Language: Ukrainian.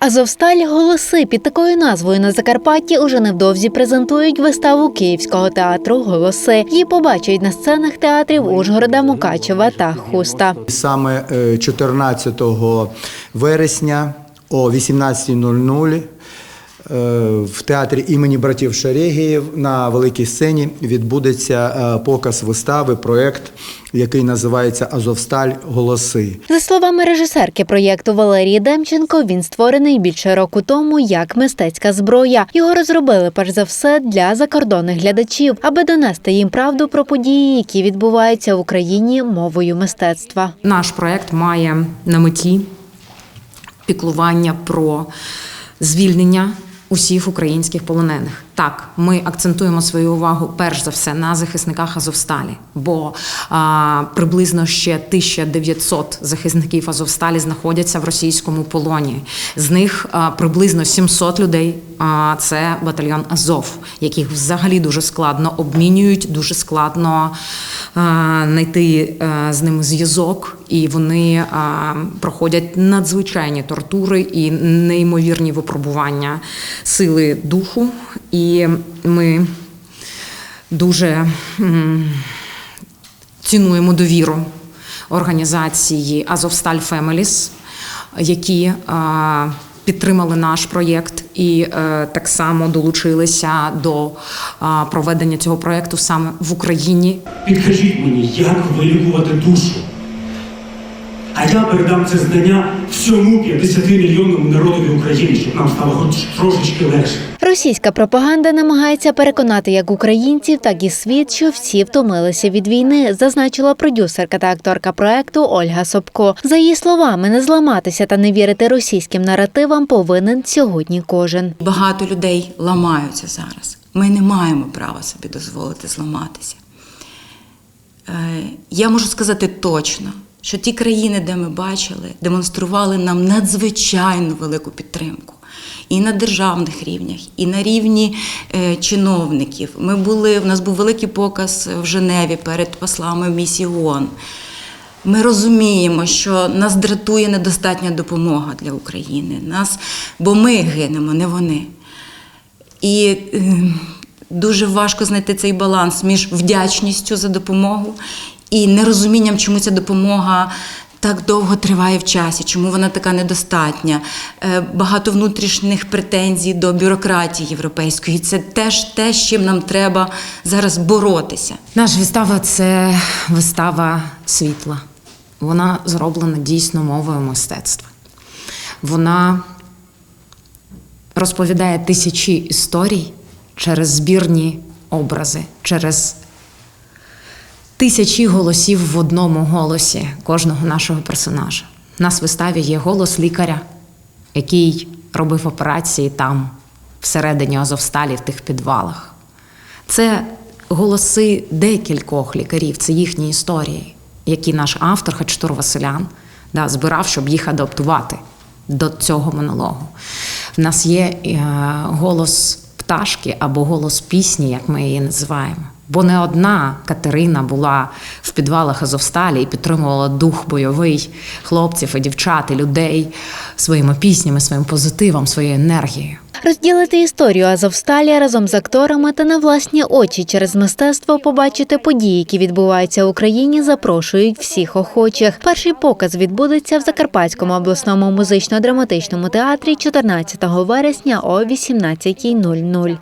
Азовсталь голоси під такою назвою на Закарпатті уже невдовзі презентують виставу Київського театру Голоси. Її побачать на сценах театрів Ужгорода, Мукачева та Хуста. Саме е, 14 вересня о 18.00 е, в театрі імені братів Шарегіїв на великій сцені відбудеться е, показ вистави, проєкт, який називається Азовсталь Голоси. За словами режисерки проєкту Валерії Демченко, він створений більше року тому як мистецька зброя. Його розробили перш за все для закордонних глядачів, аби донести їм правду про події, які відбуваються в Україні мовою мистецтва. Наш проект має на меті піклування про звільнення усіх українських полонених. Так, ми акцентуємо свою увагу перш за все на захисниках Азовсталі, бо а, приблизно ще 1900 захисників Азовсталі знаходяться в російському полоні. З них а, приблизно 700 людей. А це батальйон Азов, яких взагалі дуже складно обмінюють, дуже складно знайти з ними зв'язок, і вони проходять надзвичайні тортури і неймовірні випробування сили духу. І ми дуже цінуємо довіру організації Азовсталь Фемеліс, які підтримали наш проєкт і е, так само долучилися до проведення цього проекту саме в Україні. Підкажіть мені, як вилікувати душу. А я передам це знання всьому 50 мільйонному народові України, щоб нам стало хоч трошечки легше. Російська пропаганда намагається переконати як українців, так і світ, що всі втомилися від війни, зазначила продюсерка та акторка проекту Ольга Собко. За її словами, не зламатися та не вірити російським наративам повинен сьогодні кожен. Багато людей ламаються зараз. Ми не маємо права собі дозволити зламатися. Е, Я можу сказати точно, що ті країни, де ми бачили, демонстрували нам надзвичайно велику підтримку. І на державних рівнях, і на рівні е, чиновників. Ми були, у нас був великий показ в Женеві перед послами місії ООН. Ми розуміємо, що нас дратує недостатня допомога для України, нас, бо ми гинемо, не вони. І е, дуже важко знайти цей баланс між вдячністю за допомогу і нерозумінням, чому ця допомога так довго триває в часі, чому вона така недостатня. Е, Багато внутрішніх претензій до бюрократії європейської. Це теж те, з чим нам треба зараз боротися. Наша вистава це вистава світла. Вона зроблена дійсно мовою мистецтва. Вона розповідає тисячі історій через збірні образи, через тисячі голосів в одному голосі кожного нашого персонажа. У нас в виставі є голос лікаря, який робив операції там, всередині Азовсталі, в тих підвалах. Це голоси декількох лікарів, це їхні історії, які наш автор Хачтур Василян да, збирав, щоб їх адаптувати до цього монологу. В нас є е, голос пташки або голос пісні, як ми її називаємо. Бо не одна Катерина була в підвалах Азовсталі і підтримувала дух бойовий хлопців і дівчат, і людей своїми піснями, своїм позитивом, своєю енергією. Розділити історію Азовсталі разом з акторами та на власні очі через мистецтво побачити події, які відбуваються в Україні, запрошують всіх охочих. Перший показ відбудеться в Закарпатському обласному музично-драматичному театрі 14 вересня о 18.00.